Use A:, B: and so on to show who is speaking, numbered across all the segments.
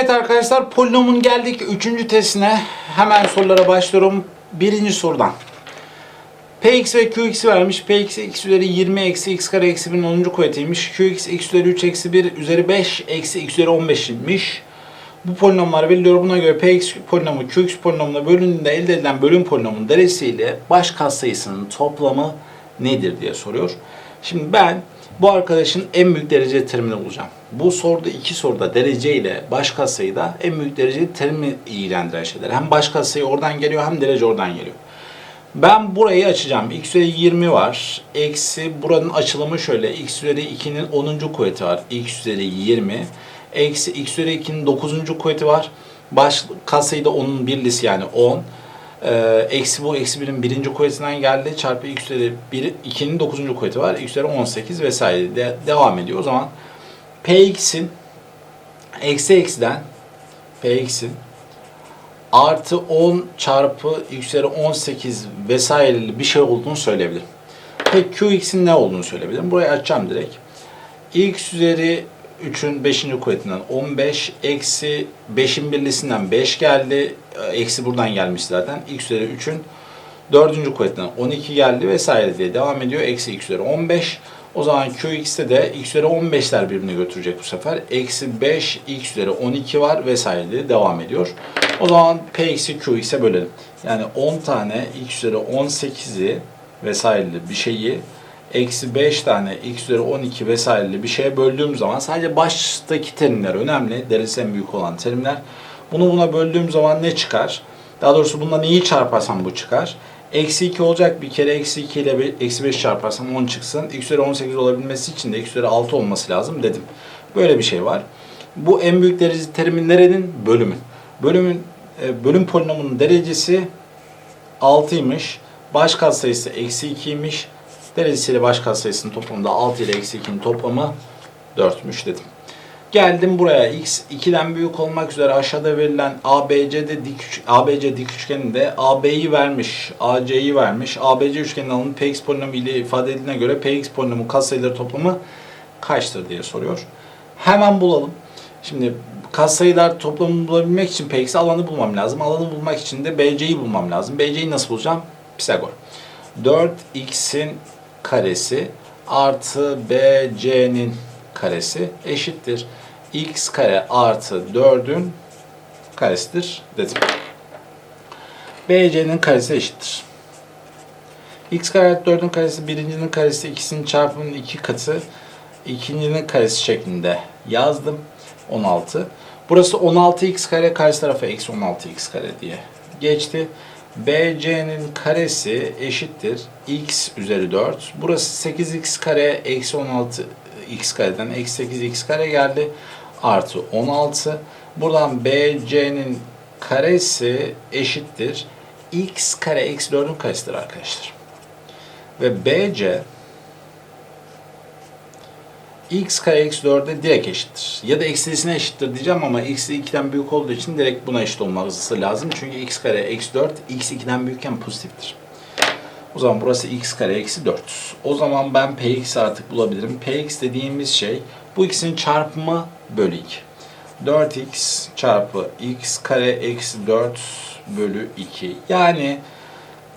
A: Evet arkadaşlar polinomun geldik 3. testine. Hemen sorulara başlıyorum. Birinci sorudan. Px ve Qx vermiş. Px x üzeri 20 eksi x kare eksi 1'in 10. kuvvetiymiş. Qx x üzeri 3 eksi 1 üzeri 5 eksi x üzeri 15 imiş. Bu polinomlar veriliyor. Buna göre Px polinomu Qx polinomuna bölündüğünde elde edilen bölüm polinomunun derecesiyle baş katsayısının toplamı nedir diye soruyor. Şimdi ben bu arkadaşın en büyük derece terimini bulacağım. Bu soruda iki soruda derece ile baş katsayıda en büyük derece terimi ilgilendiren şeyler. Hem baş katsayı oradan geliyor hem derece oradan geliyor. Ben burayı açacağım. X üzeri 20 var. Eksi buranın açılımı şöyle. X üzeri 2'nin 10. kuvveti var. X üzeri 20. Eksi X üzeri 2'nin 9. kuvveti var. Baş katsayı da onun birlisi yani 10. Ee, eksi bu eksi 1'in birinci kuvvetinden geldi. Çarpı x üzeri 1, 2'nin 9. kuvveti var. x üzeri 18 vesaire de, devam ediyor. O zaman px'in eksi eksiden px'in artı 10 çarpı x üzeri 18 vesaireli bir şey olduğunu söyleyebilirim. Peki qx'in ne olduğunu söyleyebilirim. Burayı açacağım direkt. x üzeri 3'ün 5. kuvvetinden 15 eksi 5'in birlisinden 5 geldi. Eksi buradan gelmiş zaten. x üzeri 3'ün 4. kuvvetinden 12 geldi vesaire diye devam ediyor. Eksi x üzeri 15. O zaman qx'te de x üzeri 15'ler birbirini götürecek bu sefer. Eksi 5 x üzeri 12 var vesaire diye devam ediyor. O zaman p eksi qx'e bölelim. Yani 10 tane x üzeri 18'i vesaireli bir şeyi eksi 5 tane x üzeri 12 vesaireli bir şeye böldüğüm zaman sadece baştaki terimler önemli. Derecesi en büyük olan terimler. Bunu buna böldüğüm zaman ne çıkar? Daha doğrusu bununla neyi çarparsam bu çıkar. Eksi 2 olacak bir kere eksi 2 ile eksi 5 çarparsam 10 çıksın. X üzeri 18 olabilmesi için de x üzeri 6 olması lazım dedim. Böyle bir şey var. Bu en büyük derece terimi nerenin? Bölümün. Bölümün e, bölüm polinomunun derecesi 6'ymış. Baş katsayısı eksi 2'ymiş. Derecesiyle baş katsayısının toplamında 6 ile eksi 2'nin toplamı 4'müş dedim. Geldim buraya x 2'den büyük olmak üzere aşağıda verilen ABC'de dik ABC dik üçgeninde AB'yi vermiş, AC'yi vermiş. ABC üçgeninin alanı Px polinomu ile ifade edildiğine göre Px polinomu katsayıları toplamı kaçtır diye soruyor. Hemen bulalım. Şimdi katsayılar toplamını bulabilmek için Px alanı bulmam lazım. Alanı bulmak için de BC'yi bulmam lazım. BC'yi nasıl bulacağım? Pisagor. 4x'in karesi artı BC'nin karesi eşittir. x kare artı 4'ün karesidir dedim. BC'nin karesi eşittir. x kare artı 4'ün karesi birincinin karesi ikisinin çarpımının iki katı ikincinin karesi şeklinde yazdım. 16. Burası 16x kare karşı tarafa eksi 16x kare diye geçti. BC'nin karesi eşittir x üzeri 4. Burası 8x kare eksi 16x kareden eksi 8x kare geldi. Artı 16. Buradan BC'nin karesi eşittir. x kare eksi 4'ün karesidir arkadaşlar. Ve BC x kare eksi 4'e direkt eşittir. Ya da eksilisine eşittir diyeceğim ama x 2'den büyük olduğu için direkt buna eşit olması lazım. Çünkü x kare eksi 4 x 2'den büyükken pozitiftir. O zaman burası x kare eksi 4. O zaman ben px artık bulabilirim. px dediğimiz şey bu x'in çarpımı bölü 2. 4x çarpı x kare eksi 4 bölü 2. Yani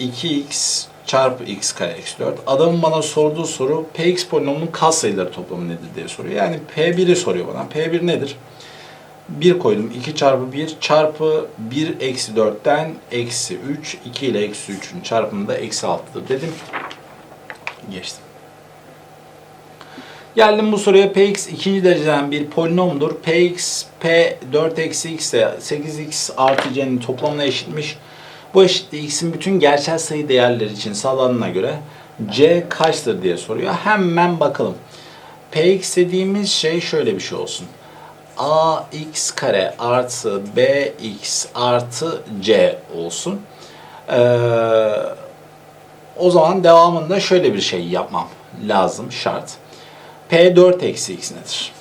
A: 2x çarpı x kare eksi 4. Adamın bana sorduğu soru px polinomunun katsayıları toplamı nedir diye soruyor. Yani p1'i soruyor bana. p1 nedir? 1 koydum. 2 çarpı 1 çarpı 1 eksi 4'ten eksi 3. 2 ile eksi 3'ün çarpımı da eksi 6'dır dedim. Geçtim. Geldim bu soruya px ikinci dereceden bir polinomdur. px p 4 eksi x ile 8x artı c'nin toplamına eşitmiş. Bu eşitliği x'in bütün gerçel sayı değerleri için sağlanana göre c kaçtır diye soruyor. Hemen bakalım. px dediğimiz şey şöyle bir şey olsun. ax kare artı bx artı c olsun. Ee, o zaman devamında şöyle bir şey yapmam lazım, şart. P4 eksi x nedir?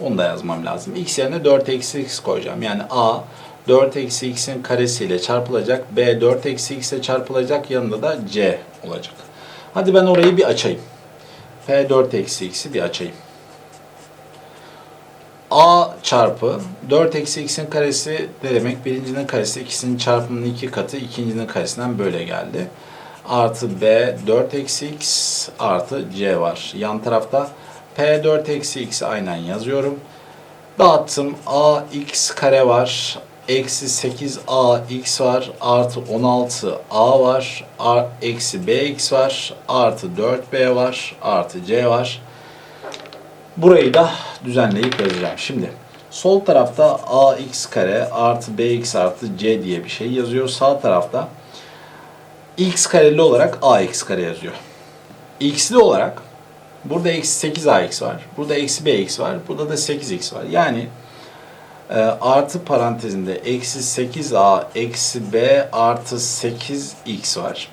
A: Onu da yazmam lazım. x yerine 4 eksi x koyacağım. Yani a 4 eksi x'in karesiyle çarpılacak. b 4 eksi x ile çarpılacak. Yanında da c olacak. Hadi ben orayı bir açayım. p4 eksi x'i bir açayım. a çarpı 4 eksi x'in karesi ne demek? Birincinin karesi ikisinin çarpımının iki katı ikincinin karesinden böyle geldi. Artı b 4 eksi x artı c var. Yan tarafta p 4 eksi x aynen yazıyorum. Dağıttım a x kare var. Eksi 8 a x var. Artı 16 a var. A, eksi b x var. Artı 4 b var. Artı c var. Burayı da düzenleyip yazacağım. Şimdi sol tarafta ax kare artı bx artı c diye bir şey yazıyor. Sağ tarafta x kareli olarak ax kare yazıyor. x'li olarak burada eksi 8ax var. Burada eksi bx var. Burada da 8x var. Yani e, artı parantezinde eksi 8a eksi b artı 8x var.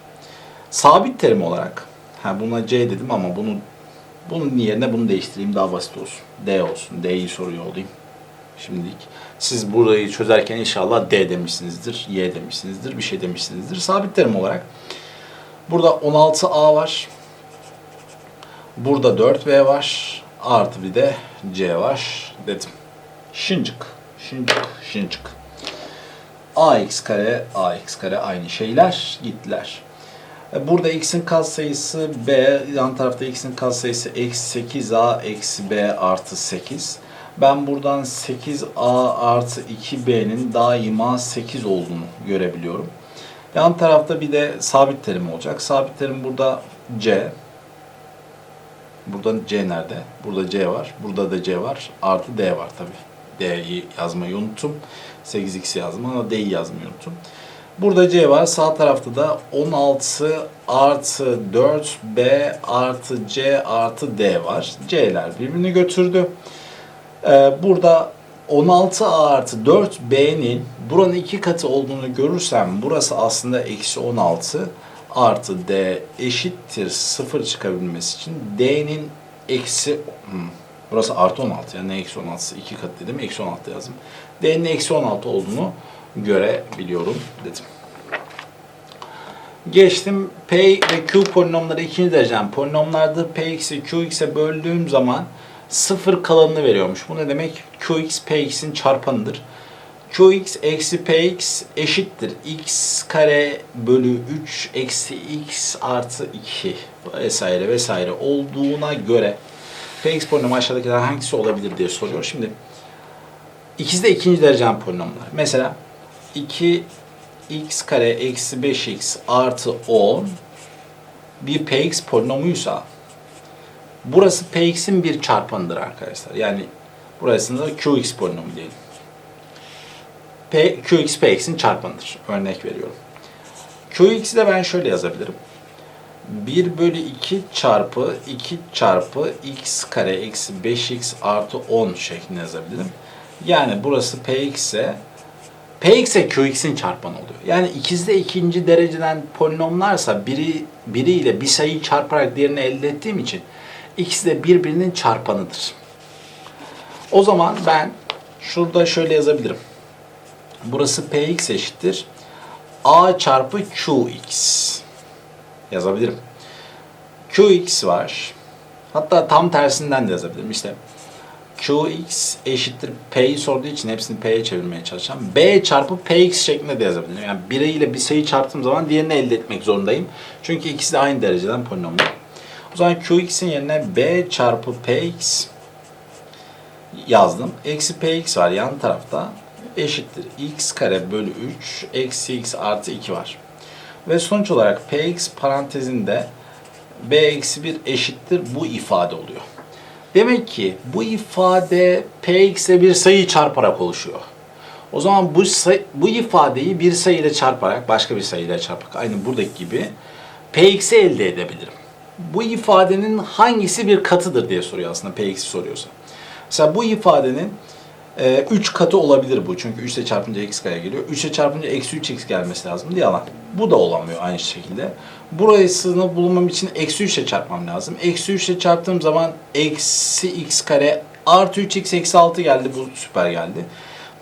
A: Sabit terim olarak ha buna c dedim ama bunu bunun yerine bunu değiştireyim daha basit olsun. D olsun. D'yi soruyor olayım. Şimdilik. Siz burayı çözerken inşallah D demişsinizdir, Y demişsinizdir, bir şey demişsinizdir. Sabit terim olarak. Burada 16A var. Burada 4B var. Artı bir de C var dedim. Şıncık. Şıncık. Şıncık. AX kare, AX kare aynı şeyler. Gittiler. E, Burada x'in katsayısı b, yan tarafta x'in katsayısı eksi 8a eksi b artı 8. Ben buradan 8a artı 2b'nin daima 8 olduğunu görebiliyorum. Yan tarafta bir de sabit terim olacak. Sabit terim burada c. Burada c nerede? Burada c var. Burada da c var. Artı d var tabi. D'yi yazmayı unuttum. 8x yazdım ama d'yi yazmayı unuttum. Burada C var. Sağ tarafta da 16 artı 4B artı C artı D var. C'ler birbirini götürdü. Ee, burada 16A artı 4B'nin buranın iki katı olduğunu görürsem burası aslında eksi 16 artı D eşittir 0 çıkabilmesi için D'nin eksi hmm, burası artı 16 yani eksi 16'sı iki kat dedim eksi 16 yazdım. D'nin eksi 16 olduğunu görebiliyorum dedim. Geçtim P ve Q polinomları ikinci dereceden polinomlarda Px'i Qx'e böldüğüm zaman sıfır kalanını veriyormuş. Bu ne demek? Qx Px'in çarpanıdır. Qx eksi Px eşittir. x kare bölü 3 eksi x artı 2 vesaire vesaire olduğuna göre Px polinomu aşağıdakilerden hangisi olabilir diye soruyor. Şimdi İkisi de ikinci derecen polinomlar. Mesela 2x kare eksi 5x artı 10 bir px polinomuysa burası px'in bir çarpanıdır arkadaşlar. Yani burasında qx polinomu diyelim. P, qx px'in çarpanıdır. Örnek veriyorum. qx'i de ben şöyle yazabilirim. 1 bölü 2 çarpı 2 çarpı x kare eksi 5x artı 10 şeklinde yazabilirim. Yani burası Px ise Px ile Qx'in çarpanı oluyor. Yani ikisi de ikinci dereceden polinomlarsa biri biriyle bir sayıyı çarparak diğerini elde ettiğim için ikisi de birbirinin çarpanıdır. O zaman ben şurada şöyle yazabilirim. Burası Px eşittir. A çarpı Qx yazabilirim. Qx var. Hatta tam tersinden de yazabilirim. İşte Qx eşittir P'yi sorduğu için hepsini P'ye çevirmeye çalışacağım. B çarpı Px şeklinde de yazabilirim. Yani biriyle bir sayı çarptığım zaman diğerini elde etmek zorundayım. Çünkü ikisi de aynı dereceden polinomlar. O zaman Qx'in yerine B çarpı Px yazdım. Eksi Px var yan tarafta. Eşittir. x kare bölü 3 eksi x artı 2 var. Ve sonuç olarak Px parantezinde B eksi 1 eşittir bu ifade oluyor. Demek ki bu ifade px'e bir sayı çarparak oluşuyor. O zaman bu sayı, bu ifadeyi bir sayıyla çarparak, başka bir sayıyla çarparak aynı buradaki gibi px'i elde edebilirim. Bu ifadenin hangisi bir katıdır diye soruyor aslında px'i soruyorsa. Mesela bu ifadenin 3 katı olabilir bu. Çünkü 3 ile çarpınca x kare geliyor. 3 ile çarpınca eksi 3x gelmesi lazım diye alan. Bu da olamıyor aynı şekilde. Burasını bulmam için eksi 3 ile çarpmam lazım. Eksi 3 ile çarptığım zaman eksi x kare artı 3x eksi 6 geldi. Bu süper geldi.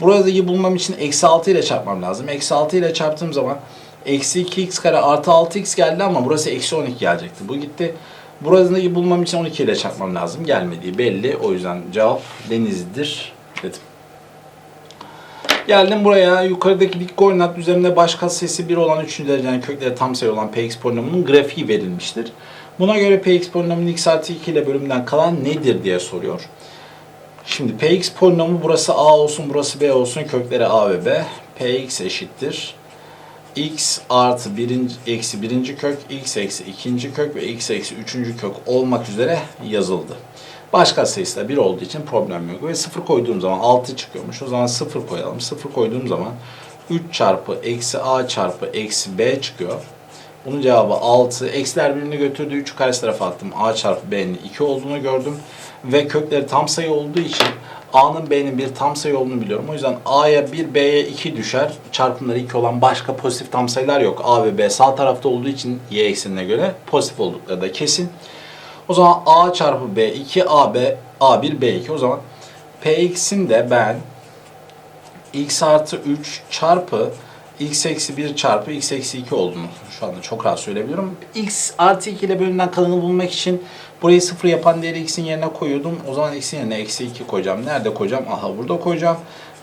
A: Burayı bulmam için eksi 6 ile çarpmam lazım. Eksi 6 ile çarptığım zaman eksi 2x kare artı 6x geldi ama burası eksi 12 gelecekti. Bu gitti. Burasını bulmam için 12 ile çarpmam lazım. Gelmediği belli. O yüzden cevap denizdir. Geldim buraya yukarıdaki dik koordinat üzerinde baş katsayısı 1 olan 3. derecenin kökleri tam sayı olan px polinomunun grafiği verilmiştir. Buna göre px polinomunun x artı 2 ile bölümden kalan nedir diye soruyor. Şimdi px polinomu burası a olsun burası b olsun kökleri a ve b. px eşittir. x artı birinci, eksi birinci kök, x eksi ikinci kök ve x eksi üçüncü kök olmak üzere yazıldı. Başka sayısı da 1 olduğu için problem yok. Ve 0 koyduğum zaman 6 çıkıyormuş. O zaman 0 koyalım. 0 koyduğum zaman 3 çarpı eksi a çarpı eksi b çıkıyor. Bunun cevabı 6. Eksiler birbirini götürdü. 3'ü karşı tarafa attım. a çarpı b'nin 2 olduğunu gördüm. Ve kökleri tam sayı olduğu için a'nın b'nin bir tam sayı olduğunu biliyorum. O yüzden a'ya 1 b'ye 2 düşer. Çarpımları 2 olan başka pozitif tam sayılar yok. a ve b sağ tarafta olduğu için y eksenine göre pozitif oldukları da kesin. O zaman a çarpı b 2 ab a1 b2 o zaman px'in de ben x artı 3 çarpı x eksi 1 çarpı x eksi 2 olduğunu şu anda çok rahat söyleyebiliyorum. x artı 2 ile bölümden kalanı bulmak için burayı sıfır yapan değeri x'in yerine koyuyordum. O zaman x'in yerine eksi 2 koyacağım. Nerede koyacağım? Aha burada koyacağım.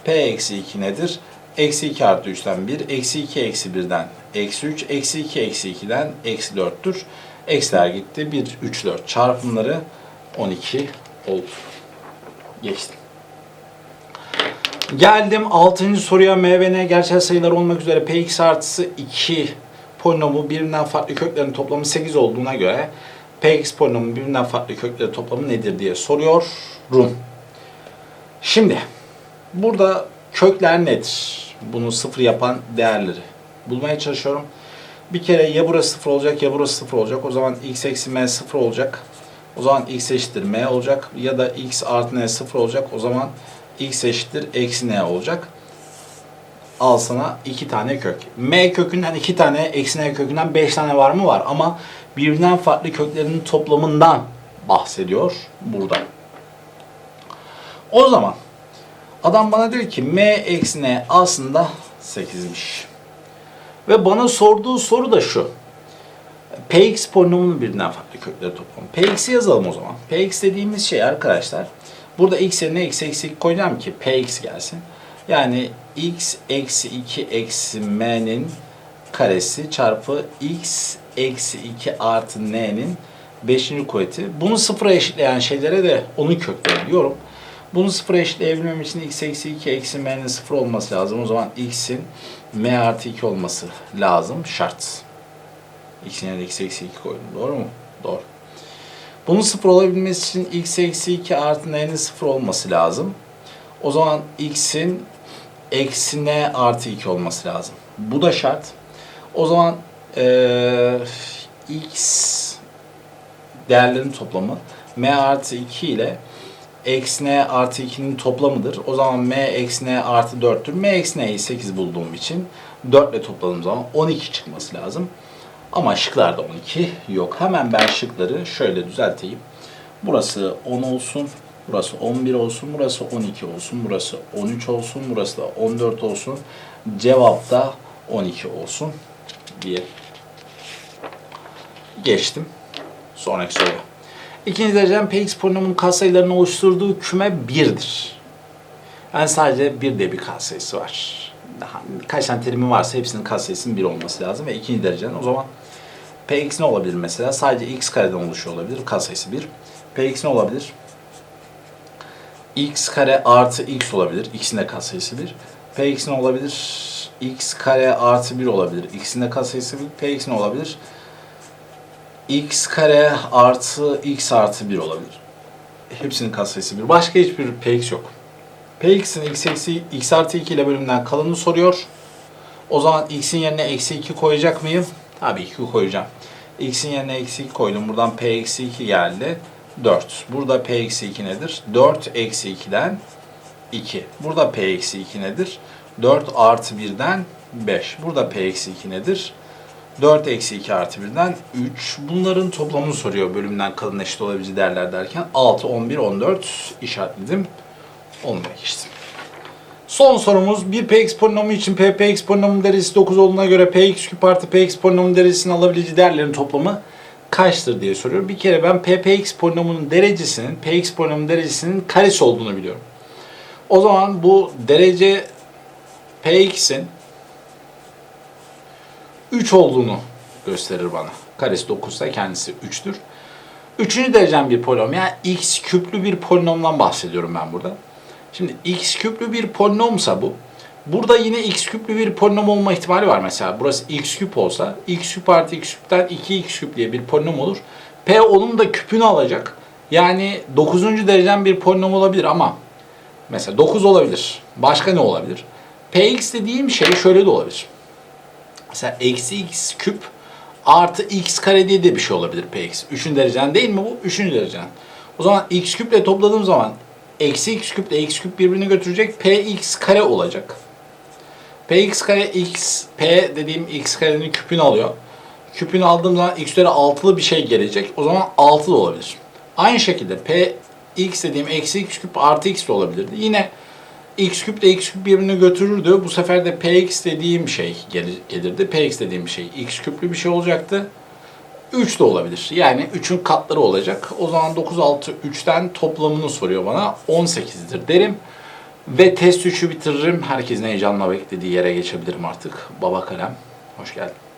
A: p eksi 2 nedir? Eksi 2 artı 3'ten 1. Eksi 2 eksi 1'den eksi 3. Eksi 2 eksi 2'den eksi 4'tür. Eksiler gitti. 1, 3, 4 çarpımları 12 oldu. Geçtim. Geldim 6. soruya m ve n gerçel sayılar olmak üzere px artısı 2 polinomu birbirinden farklı köklerin toplamı 8 olduğuna göre px polinomu birbirinden farklı köklerin toplamı nedir diye soruyorum. Şimdi burada kökler nedir? Bunu sıfır yapan değerleri bulmaya çalışıyorum. Bir kere ya burası sıfır olacak ya burası sıfır olacak. O zaman x eksi m sıfır olacak. O zaman x eşittir m olacak. Ya da x artı n sıfır olacak. O zaman x eşittir eksi n olacak. Al sana iki tane kök. m kökünden iki tane, eksi n kökünden beş tane var mı? Var. Ama birbirinden farklı köklerinin toplamından bahsediyor burada. O zaman adam bana diyor ki m eksi n aslında 8'miş. Ve bana sorduğu soru da şu. Px polinomunun birinden farklı kökleri toplamı. Px'i yazalım o zaman. Px dediğimiz şey arkadaşlar. Burada x yerine x eksi 2 koyacağım ki px gelsin. Yani x eksi 2 eksi m'nin karesi çarpı x eksi 2 artı n'nin 5. kuvveti. Bunu sıfıra eşitleyen şeylere de onun kökleri diyorum. Bunu sıfıra eşitleyebilmem için x eksi 2 eksi m'nin sıfır olması lazım. O zaman x'in m artı 2 olması lazım. Şart. x'in yerine x eksi 2 koydum. Doğru mu? Doğru. Bunun sıfır olabilmesi için x eksi 2 artı n'nin sıfır olması lazım. O zaman x'in eksi n artı 2 olması lazım. Bu da şart. O zaman eee x değerlerin toplamı m artı 2 ile eksi n artı 2'nin toplamıdır. O zaman m eksi n artı 4'tür. m eksi n'yi 8 bulduğum için 4 ile topladığım zaman 12 çıkması lazım. Ama şıklarda 12 yok. Hemen ben şıkları şöyle düzelteyim. Burası 10 olsun, burası 11 olsun, burası 12 olsun, burası 13 olsun, burası da 14 olsun. Cevap da 12 olsun diye geçtim. Sonraki soruya. İkinci dereceden Px polinomunun katsayılarını oluşturduğu küme 1'dir. Yani sadece bir de bir katsayısı var. Daha kaç tane terimi varsa hepsinin katsayısının 1 olması lazım ve ikinci dereceden o zaman Px ne olabilir mesela? Sadece x kareden oluşuyor olabilir. Katsayısı 1. Px ne olabilir? x kare artı x olabilir. X'in de katsayısı 1. Px ne olabilir? x kare artı 1 olabilir. X'in de katsayısı 1. Px ne olabilir? X kare artı x artı 1 olabilir. Hepsinin katsayısı 1. Başka hiçbir px yok. px'in x eksi x artı 2 ile bölümünden kalanını soruyor. O zaman x'in yerine eksi 2 koyacak mıyım? Tabii ki koyacağım. x'in yerine eksi 2 koydum. Buradan p eksi 2 geldi. 4. Burada p eksi 2 nedir? 4 eksi 2'den 2. Burada p eksi 2 nedir? 4 artı 1'den 5. Burada p eksi 2 nedir? 4 eksi 2 artı 1'den 3. Bunların toplamını soruyor bölümden kalın eşit olabileceği değerler derken. 6, 11, 14 işaretledim. Onunla geçtim. Son sorumuz bir px polinomu için p px polinomunun derecesi 9 olduğuna göre px küp artı px polinomunun derecesinin alabileceği değerlerin toplamı kaçtır diye soruyor. Bir kere ben p px polinomunun derecesinin px polinomunun derecesinin karesi olduğunu biliyorum. O zaman bu derece Px'in 3 olduğunu gösterir bana. Karesi 9 ise kendisi 3'tür. Üçüncü derecen bir polinom yani x küplü bir polinomdan bahsediyorum ben burada. Şimdi x küplü bir polinomsa bu. Burada yine x küplü bir polinom olma ihtimali var mesela. Burası x küp olsa x küp artı x küpten 2x küp diye bir polinom olur. P onun da küpünü alacak. Yani 9. derecen bir polinom olabilir ama mesela 9 olabilir. Başka ne olabilir? Px dediğim şey şöyle de olabilir. Mesela eksi x küp artı x kare diye de bir şey olabilir px. Üçüncü derecen değil mi bu? Üçüncü derecen. O zaman x küple topladığım zaman eksi x küple x küp birbirini götürecek. px kare olacak. px kare x, p dediğim x karenin küpünü alıyor. Küpünü aldığım zaman x üzeri altılı bir şey gelecek. O zaman 6 da olabilir. Aynı şekilde p x dediğim eksi x küp artı x de olabilirdi. Yine x küp ile x küp birbirini götürürdü. Bu sefer de px dediğim şey gelir, gelirdi. px dediğim şey x küplü bir şey olacaktı. 3 de olabilir. Yani 3'ün katları olacak. O zaman 9, 6, 3'ten toplamını soruyor bana. 18'dir derim. Ve test 3'ü bitiririm. Herkesin heyecanla beklediği yere geçebilirim artık. Baba kalem. Hoş geldin.